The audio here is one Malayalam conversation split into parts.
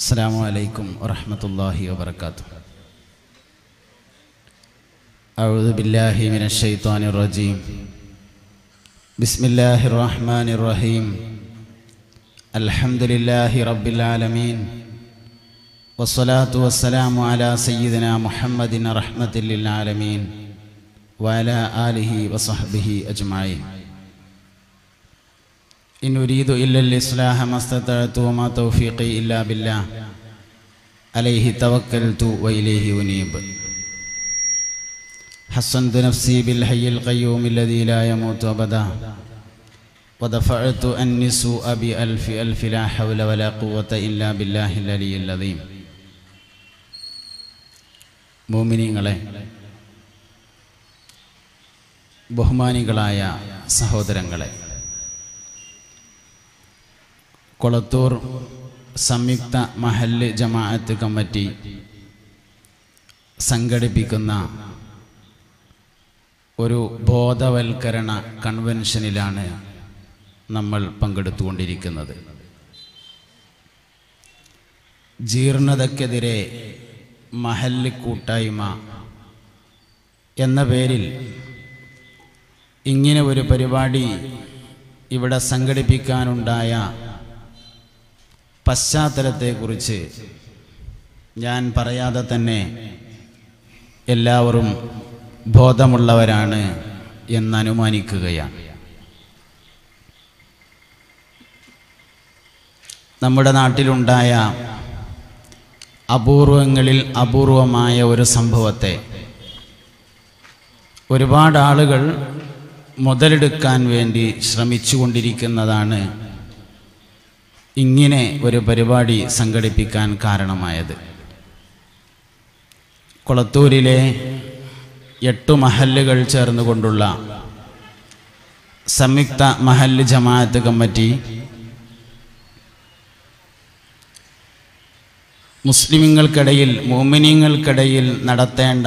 السلام عليكم ورحمة الله وبركاته. أعوذ بالله من الشيطان الرجيم. بسم الله الرحمن الرحيم. الحمد لله رب العالمين. والصلاة والسلام على سيدنا محمد رحمة للعالمين. وعلى آله وصحبه أجمعين. إن أريد إلا الإصلاح ما استطعت وما توفيقي إلا بالله عليه توكلت وإليه أنيب حصنت نفسي بالحي القيوم الذي لا يموت أبدا ودفعت أني سوء بألف ألف لا حول ولا قوة إلا بالله العلي العظيم മോമിനിങ്ങളെ ബഹുമാനികളായ സഹോദരങ്ങളെ കൊളത്തൂർ സംയുക്ത മഹല്ല് ജമാഅത്ത് കമ്മിറ്റി സംഘടിപ്പിക്കുന്ന ഒരു ബോധവൽക്കരണ കൺവെൻഷനിലാണ് നമ്മൾ പങ്കെടുത്തുകൊണ്ടിരിക്കുന്നത്. ജീർണതയ്ക്കെതിരെ മഹല്ല് കൂട്ടായ്മ എന്ന പേരിൽ ഇങ്ങനെ ഒരു പരിപാടി ഇവിടെ സംഘടിപ്പിക്കാനുണ്ടായ പശ്ചാത്തലത്തെക്കുറിച്ച് ഞാൻ പറയാതെ തന്നെ എല്ലാവരും ബോധമുള്ളവരാണ് എന്നനുമാനിക്കുകയാണ്. നമ്മുടെ നാട്ടിലുണ്ടായ അപൂർവങ്ങളിൽ അപൂർവമായ ഒരു സംഭവത്തെ ഒരുപാട് ആളുകൾ മുതലെടുക്കാൻ വേണ്ടി ശ്രമിച്ചുകൊണ്ടിരിക്കുന്നതാണ് ഇങ്ങനെ ഒരു പരിപാടി സംഘടിപ്പിക്കാൻ കാരണമായത്. കൊളത്തൂരിലെ എട്ടു മഹല്ലുകൾ ചേർന്നുകൊണ്ടുള്ള സംയുക്ത മഹല്ല് ജമാഅത്ത് കമ്മിറ്റി മുസ്ലിമുകൾക്കിടയിൽ മോമിനിയങ്ങൾക്കിടയിൽ നടത്തേണ്ട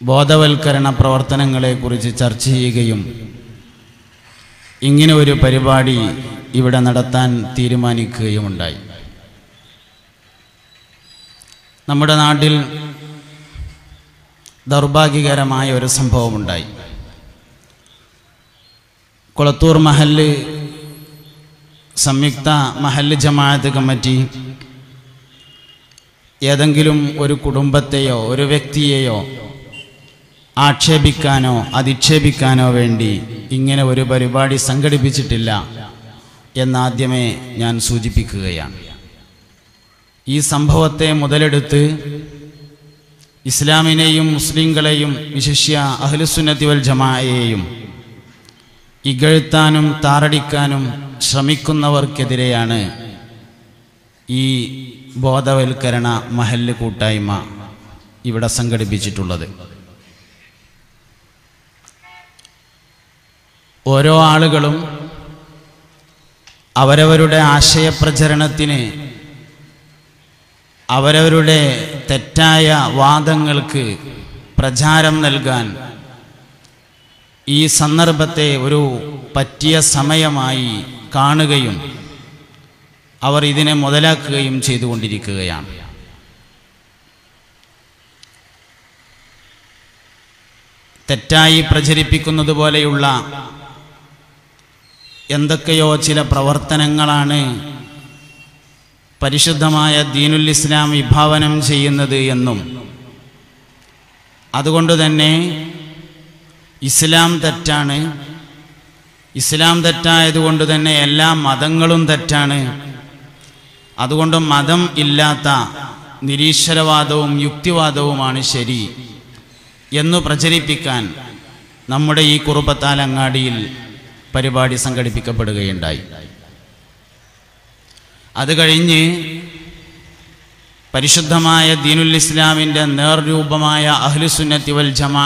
ബോധവൽക്കരണ പ്രവർത്തനങ്ങളെക്കുറിച്ച് ചർച്ച ചെയ്യുകയും ഇങ്ങനെ ഒരു പരിപാടി ഇവിടെ നടത്താൻ തീരുമാനിക്കുകയുമുണ്ടായി. നമ്മുടെ നാട്ടിൽ ദൗർഭാഗ്യകരമായ ഒരു സംഭവമുണ്ടായി. കുളത്തൂർ മഹല്ല് സംയുക്ത മഹല്ല് ജമാഅത്ത് കമ്മിറ്റി ഏതെങ്കിലും ഒരു കുടുംബത്തെയോ ഒരു വ്യക്തിയെയോ ആക്ഷേപിക്കാനോ അധിക്ഷേപിക്കാനോ വേണ്ടി ഇങ്ങനെ ഒരു പരിപാടി സംഘടിപ്പിച്ചിട്ടില്ല. എന്നാദ്യമേ ഞാൻ സൂചിപ്പിക്കുകയാണ്. ഈ സംഭവത്തെ മുതലെടുത്ത് ഇസ്ലാമിനെയും മുസ്ലിങ്ങളെയും വിശിഷ്യ അഹ്ലുസുന്നത്തി വൽ ജമായെയും ഇകഴ്ത്താനും താറടിക്കാനും ശ്രമിക്കുന്നവർക്കെതിരെയാണ് ഈ ബോധവൽക്കരണ മഹല്ല് കൂട്ടായ്മ ഇവിടെ സംഘടിപ്പിച്ചിട്ടുള്ളത്. ഓരോ ആളുകളും അവരവരുടെ ആശയപ്രചരണത്തിന് അവരവരുടെ തെറ്റായ വാദങ്ങൾക്ക് പ്രചാരം നൽകാൻ ഈ സന്ദർഭത്തെ ഒരു പറ്റിയ സമയമായി കാണുകയും അവർ ഇതിനെ മുതലാക്കുകയും ചെയ്തുകൊണ്ടിരിക്കുകയാണ്. തെറ്റായി പ്രചരിപ്പിക്കുന്നത് പോലെയുള്ള എന്തൊക്കെയോ ചില പ്രവർത്തനങ്ങളാണ് പരിശുദ്ധമായ ദീനുൽ ഇസ്ലാം വിഭാവനം ചെയ്യുന്നത് എന്നും. അതുകൊണ്ട് തന്നെ ഇസ്ലാം തെറ്റാണ്. ഇസ്ലാം തെറ്റായതുകൊണ്ട് തന്നെ എല്ലാ മതങ്ങളും തെറ്റാണ്. അതുകൊണ്ട് മതം ഇല്ലാത്ത നിരീശ്വരവാദവും യുക്തിവാദവുമാണ് ശരി എന്നു പ്രചരിപ്പിക്കാൻ നമ്മുടെ ഈ കുറുപ്പത്താൽ അങ്ങാടിയിൽ പരിപാടി സംഘടിപ്പിക്കപ്പെടുകയുണ്ടായി. അത് കഴിഞ്ഞ് പരിശുദ്ധമായ ദീനുൽ ഇസ്ലാമിന്റെ നേർരൂപമായ അഹ്ലുസുന്നത്തി വൽ ജമാ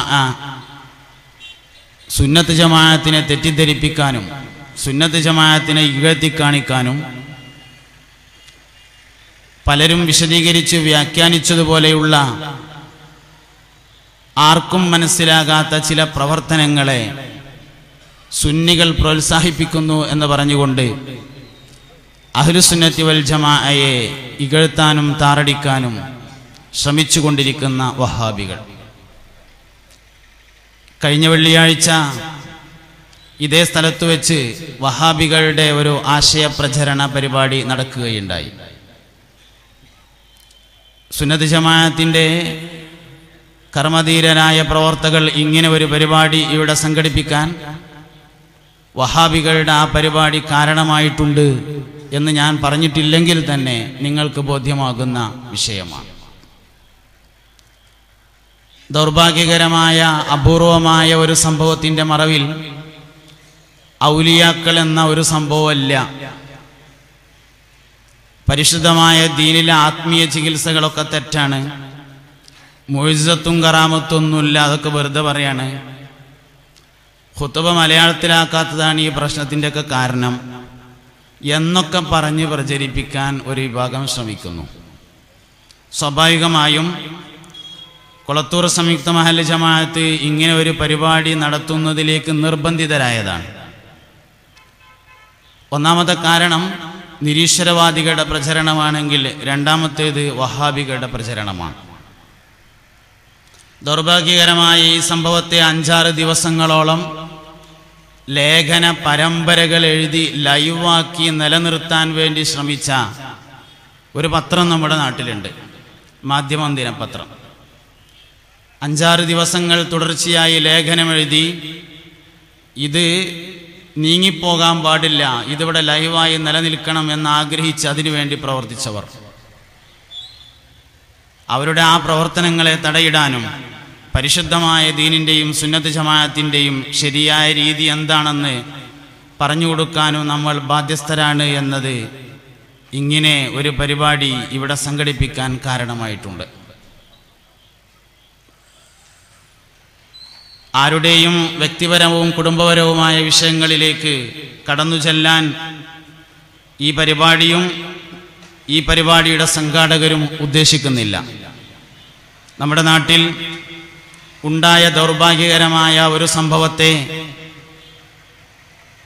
സുന്നത്ത് ജമാഅത്തിനെ തെറ്റിദ്ധരിപ്പിക്കാനും സുന്നത്ത് ജമാഅത്തിനെ ഇകഴ്ത്തി കാണിക്കാനും പലരും വിശദീകരിച്ച് വ്യാഖ്യാനിച്ചതുപോലെയുള്ള ആർക്കും മനസ്സിലാകാത്ത ചില പ്രവർത്തനങ്ങളെ സുന്നികൾ പ്രോത്സാഹിപ്പിക്കുന്നു എന്ന് പറഞ്ഞുകൊണ്ട് അഹ്ലുസുന്നത്തി വൽ ജമാഅയെ ഇകഴ്ത്താനും താറടിക്കാനും ശ്രമിച്ചുകൊണ്ടിരിക്കുന്ന വഹാബികൾ. കഴിഞ്ഞ വെള്ളിയാഴ്ച ഇതേ സ്ഥലത്ത് വെച്ച് വഹാബികളുടെ ഒരു ആശയപ്രചരണ പരിപാടി നടക്കുകയുണ്ടായി. സുന്നത്ത് ജമാഅത്തിന്റെ കർമ്മധീരരായ പ്രവർത്തകൾ ഇങ്ങനെ ഒരു പരിപാടി ഇവിടെ സംഘടിപ്പിക്കാൻ വഹാബികളുടെ ആ പരിപാടി കാരണമായിട്ടുണ്ട് എന്ന് ഞാൻ പറഞ്ഞിട്ടില്ലെങ്കിൽ തന്നെ നിങ്ങൾക്ക് ബോധ്യമാകുന്ന വിഷയമാണ്. ദൗർഭാഗ്യകരമായ അപൂർവമായ ഒരു സംഭവത്തിന്റെ മറവിൽ ഔലിയാക്കൾ എന്ന ഒരു സംഭവമല്ല. പരിശുദ്ധമായ ദീനിലെ ആത്മീയ ചികിത്സകളൊക്കെ തെറ്റാണ്. മൊഴിസത്തും കറാമത്തൊന്നുമില്ല അതൊക്കെ വെറുതെ പറയാണ്. ഹുത്തുബ മലയാളത്തിലാക്കാത്തതാണ് ഈ പ്രശ്നത്തിന്റെയൊക്കെ കാരണം എന്നൊക്കെ പറഞ്ഞ് പ്രചരിപ്പിക്കാൻ ഒരു വിഭാഗം ശ്രമിക്കുന്നു. സ്വാഭാവികമായും കൊളത്തൂർ സംയുക്ത മഹല്ല ജമാഅത്ത് ഇങ്ങനെ ഒരു പരിപാടി നടത്തുന്നതിലേക്ക് നിർബന്ധിതരായതാണ്. ഒന്നാമത്തെ കാരണം നിരീശ്വരവാദികളുടെ പ്രചരണമാണെങ്കിൽ രണ്ടാമത്തേത് വഹാബികളുടെ പ്രചരണമാണ്. ദൗർഭാഗ്യകരമായ ഈ സംഭവത്തെ അഞ്ചാറ് ദിവസങ്ങളോളം ലേഖന പരമ്പരകൾ എഴുതി ലൈവാക്കി നിലനിർത്താൻ വേണ്ടി ശ്രമിച്ച ഒരു പത്രം നമ്മുടെ നാട്ടിലുണ്ട്. മാധ്യമം ദിനപത്രം അഞ്ചാറ് ദിവസങ്ങൾ തുടർച്ചയായി ലേഖനം എഴുതി ഇത് നീങ്ങിപ്പോകാൻ പാടില്ല. ഇതിവിടെ ലൈവായി നിലനിൽക്കണം എന്ന് ആഗ്രഹിച്ച് അതിനുവേണ്ടി പ്രവർത്തിച്ചവർ. അവരുടെ ആ പ്രവർത്തനങ്ങളെ തടയിടാനും പരിശുദ്ധമായ ദീനിന്റെയും സുന്നത്ത് ജമാഅത്തിന്റെയും ശരിയായ രീതി എന്താണെന്ന് പറഞ്ഞു കൊടുക്കാനും നമ്മൾ ബാധ്യസ്ഥരാണ് എന്നത് ഇങ്ങനെ ഒരു പരിപാടി ഇവിടെ സംഘടിപ്പിക്കാൻ കാരണമായിട്ടുണ്ട്. ആരുടെയും വ്യക്തിപരവും കുടുംബപരവുമായ വിഷയങ്ങളിലേക്ക് കടന്നു ചെല്ലാൻ ഈ പരിപാടിയും ഈ പരിപാടിയുടെ സംഘാടകരും ഉദ്ദേശിക്കുന്നില്ല. നമ്മുടെ നാട്ടിൽ ഉണ്ടായ ദൗർഭാഗ്യകരമായ ഒരു സംഭവത്തെ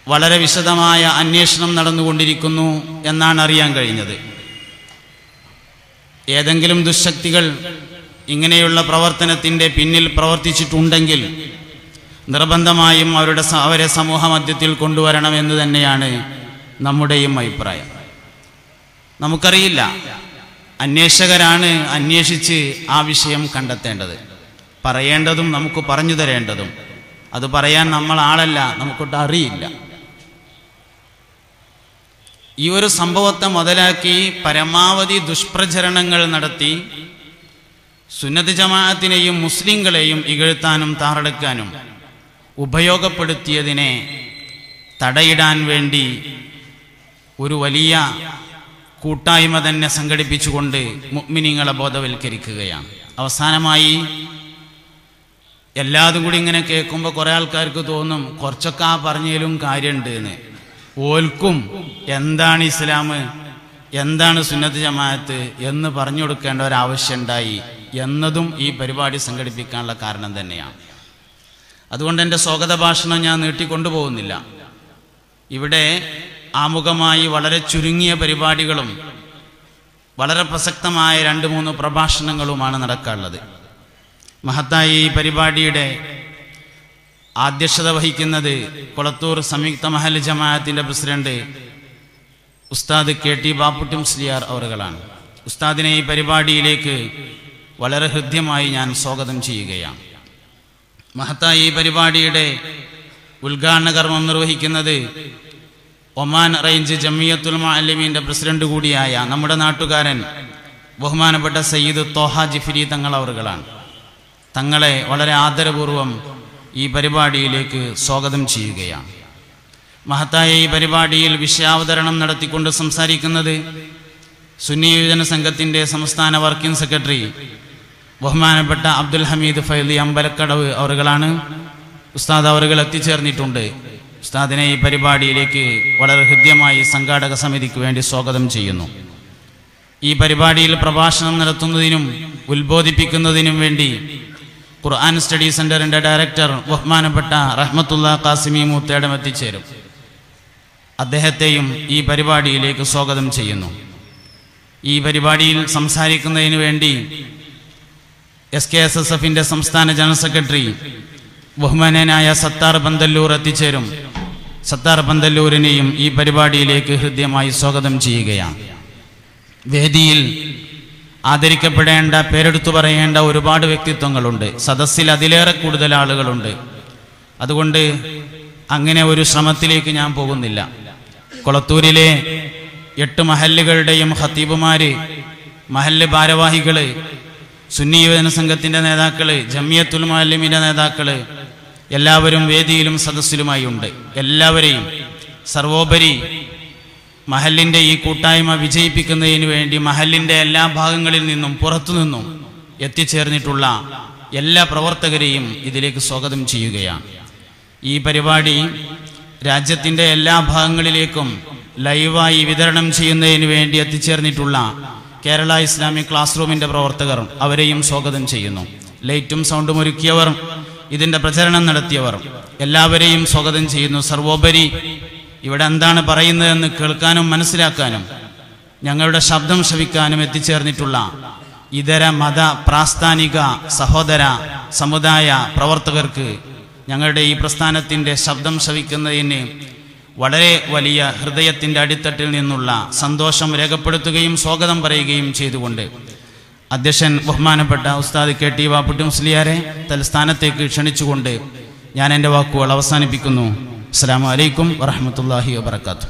വളരെ വിശദമായ അന്വേഷണം നടന്നുകൊണ്ടിരിക്കുന്നു എന്നാണ് അറിയാൻ കഴിഞ്ഞത്. ഏതെങ്കിലും ദുശക്തികൾ ഇങ്ങനെയുള്ള പ്രവർത്തനത്തിന്റെ പിന്നിൽ പ്രവർത്തിച്ചിട്ടുണ്ടെങ്കിൽ നിർബന്ധമായും അവരുടെ അവരെ സമൂഹ മധ്യത്തിൽ കൊണ്ടുവരണമെന്ന് തന്നെയാണ് നമ്മുടെയും അഭിപ്രായം. നമുക്കറിയില്ല. അന്വേഷകരാണ് അന്വേഷിച്ച് ആ വിഷയം കണ്ടെത്തേണ്ടത്. പറയേണ്ടതും നമുക്ക് പറഞ്ഞു തരേണ്ടതും. അത് പറയാൻ നമ്മൾ ആളല്ല നമുക്കൊട്ട് അറിയില്ല. ഈ ഒരു സംഭവത്തെ മുതലാക്കി പരമാവധി ദുഷ്പ്രചരണങ്ങൾ നടത്തി സുന്നത്ത് ജമാഅത്തിനെയും മുസ്ലിങ്ങളെയും ഇകഴ്ത്താനും താറെടുക്കാനും ഉപയോഗപ്പെടുത്തിയതിനെ തടയിടാൻ വേണ്ടി ഒരു വലിയ കൂട്ടായ്മ തന്നെ സംഘടിപ്പിച്ചുകൊണ്ട് മുഅ്മിനീങ്ങളെ ബോധവൽക്കരിക്കുകയാണ്. അവസാനമായി എല്ലാതും കൂടി ഇങ്ങനെ കേൾക്കുമ്പോൾ കുറേ ആൾക്കാർക്ക് തോന്നും കുറച്ചൊക്കെ ആ പറഞ്ഞതിലും കാര്യമുണ്ട് എന്ന്. ഓൽക്കും എന്താണ് ഇസ്ലാം? എന്താണ് സുന്നത്ത് ജമാഅത്ത് എന്ന് പറഞ്ഞു കൊടുക്കേണ്ട ഒരു ആവശ്യമുണ്ടായി എന്നതും ഈ പരിപാടി സംഘടിപ്പിക്കാനുള്ള കാരണം തന്നെയാണ്. അതുകൊണ്ട് എന്റെ സ്വാഗത ഭാഷണം ഞാൻ നീട്ടിക്കൊണ്ടുപോകുന്നില്ല ഇവിടെ ആമുഖമായി വളരെ ചുരുങ്ങിയ പരിപാടികളും വളരെ പ്രസക്തമായ രണ്ട് മൂന്ന് പ്രഭാഷണങ്ങളുമാണ് നടക്കാനുള്ളത് മഹത്തായ ഈ പരിപാടിയുടെ ആധ്യക്ഷത വഹിക്കുന്നത് കൊളത്തൂർ സംയുക്ത മഹൽ ജമാഅത്തിന്റെ പ്രസിഡന്റ് ഉസ്താദ് കെ ടി ബാപ്പുട്ടി മുസ്ലിയാർ അവറുകളാണ്. ഉസ്താദിനെ ഈ പരിപാടിയിലേക്ക് വളരെ ഹൃദ്യമായി ഞാൻ സ്വാഗതം ചെയ്യുകയാണ്. മഹത്തായ ഈ പരിപാടിയുടെ ഉദ്ഘാടന കർമ്മം നിർവഹിക്കുന്നത് ഒമാൻ റേഞ്ച് ജമിയത്തുൽ മാലിമീന്റെ പ്രസിഡന്റ് കൂടിയായ നമ്മുടെ നാട്ടുകാരൻ ബഹുമാനപ്പെട്ട സയ്യിദ് തോഹ ജിഫിരി തങ്ങൾ അവറുകളാണ് തങ്ങളെ വളരെ ആദരപൂർവം ഈ പരിപാടിയിലേക്ക് സ്വാഗതം ചെയ്യുകയാണ്. മഹത്തായ ഈ പരിപാടിയിൽ വിഷയാവതരണം നടത്തിക്കൊണ്ട് സംസാരിക്കുന്നത് സുന്നി യുവജന സംഘത്തിന്റെ സംസ്ഥാന വർക്കിംഗ് സെക്രട്ടറി ബഹുമാനപ്പെട്ട അബ്ദുൽ ഹമീദ് ഫൈലി അമ്പലക്കടവ് അവറുകളാണ് ഉസ്താദ് അവറുകൾ എത്തിച്ചേർന്നിട്ടുണ്ട്. ഉസ്താദിനെ ഈ പരിപാടിയിലേക്ക് വളരെ ഹൃദ്യമായി സംഘാടക സമിതിക്ക് വേണ്ടി സ്വാഗതം ചെയ്യുന്നു. ഈ പരിപാടിയിൽ പ്രഭാഷണം നടത്തുന്നതിനും ഉത്ബോധിപ്പിക്കുന്നതിനും വേണ്ടി ഖുർആൻ സ്റ്റഡി സെന്ററിന്റെ ഡയറക്ടർ ബഹുമാനപ്പെട്ട റഹ്മത്തുള്ള കാസിമി മൂത്തേടം എത്തിച്ചേരും. അദ്ദേഹത്തെയും ഈ പരിപാടിയിലേക്ക് സ്വാഗതം ചെയ്യുന്നു. ഈ പരിപാടിയിൽ സംസാരിക്കുന്നതിന് വേണ്ടി എസ് കെ എസ് എസ് എഫിന്റെ സംസ്ഥാന ജനറൽ സെക്രട്ടറി ബഹുമാനനായ സത്താർ ബന്ദല്ലൂർ എത്തിച്ചേരും. സത്താർ പന്തല്ലൂരിനെയും ഈ പരിപാടിയിലേക്ക് ഹൃദ്യമായി സ്വാഗതം ചെയ്യുകയാണ്. വേദിയിൽ ആദരിക്കപ്പെടേണ്ട പേരെടുത്തു പറയേണ്ട ഒരുപാട് വ്യക്തിത്വങ്ങളുണ്ട്. സദസ്സിൽ അതിലേറെ കൂടുതൽ ആളുകളുണ്ട്. അതുകൊണ്ട് അങ്ങനെ ഒരു ശ്രമത്തിലേക്ക് ഞാൻ പോകുന്നില്ല. കൊളത്തൂരിലെ എട്ട് മഹല്ലുകളുടെയും ഹത്തീബുമാര് മഹല്ല് ഭാരവാഹികൾ സുന്നി യുവജന സംഘത്തിന്റെ നേതാക്കൾ ജമിയത്തുൽ മാലിമിന്റെ നേതാക്കൾ എല്ലാവരും വേദിയിലും സദസ്സിലുമായി ഉണ്ട്. എല്ലാവരെയും സർവോപരി മഹലിന്റെ ഈ കൂട്ടായ്മ വിജയിപ്പിക്കുന്നതിന് വേണ്ടി മഹലിന്റെ എല്ലാ ഭാഗങ്ങളിൽ നിന്നും പുറത്തുനിന്നും എത്തിച്ചേർന്നിട്ടുള്ള എല്ലാ പ്രവർത്തകരെയും ഇതിലേക്ക് സ്വാഗതം ചെയ്യുകയാണ്. ഈ പരിപാടി രാജ്യത്തിന്റെ എല്ലാ ഭാഗങ്ങളിലേക്കും ലൈവായി വിതരണം ചെയ്യുന്നതിന് വേണ്ടി എത്തിച്ചേർന്നിട്ടുള്ള കേരള ഇസ്ലാമിക് ക്ലാസ് റൂമിന്റെ പ്രവർത്തകർ അവരെയും സ്വാഗതം ചെയ്യുന്നു. ലൈറ്റും സൗണ്ടും ഒരുക്കിയവർ ഇതിന്റെ പ്രചരണം നടത്തിയവർ. എല്ലാവരെയും സ്വാഗതം ചെയ്യുന്നു. സർവോപരി ഇവിടെ എന്താണ് പറയുന്നതെന്ന് കേൾക്കാനും മനസ്സിലാക്കാനും ഞങ്ങളുടെ ശബ്ദം ശ്രവിക്കാനും എത്തിച്ചേർന്നിട്ടുള്ള ഇതര മത പ്രാസ്ഥാനിക സഹോദര സമുദായ പ്രവർത്തകർക്ക് ഞങ്ങളുടെ ഈ പ്രസ്ഥാനത്തിന്റെ ശബ്ദം ശ്രവിക്കുന്നതിന് വളരെ വലിയ ഹൃദയത്തിന്റെ അടിത്തട്ടിൽ നിന്നുള്ള സന്തോഷം രേഖപ്പെടുത്തുകയും സ്വാഗതം പറയുകയും ചെയ്തുകൊണ്ട് അധ്യക്ഷൻ ബഹുമാനപ്പെട്ട ഉസ്താദ് കെ ടി വാപ്പുട്ടി മുസ്ലിയാരെ തലസ്ഥാനത്തേക്ക് ക്ഷണിച്ചുകൊണ്ട് ഞാൻ എന്റെ വാക്കുകൾ അവസാനിപ്പിക്കുന്നു. അസ്സാം വലൈക്കും വറഹമത്തല്ലാഹി വാബർക്കാത്തു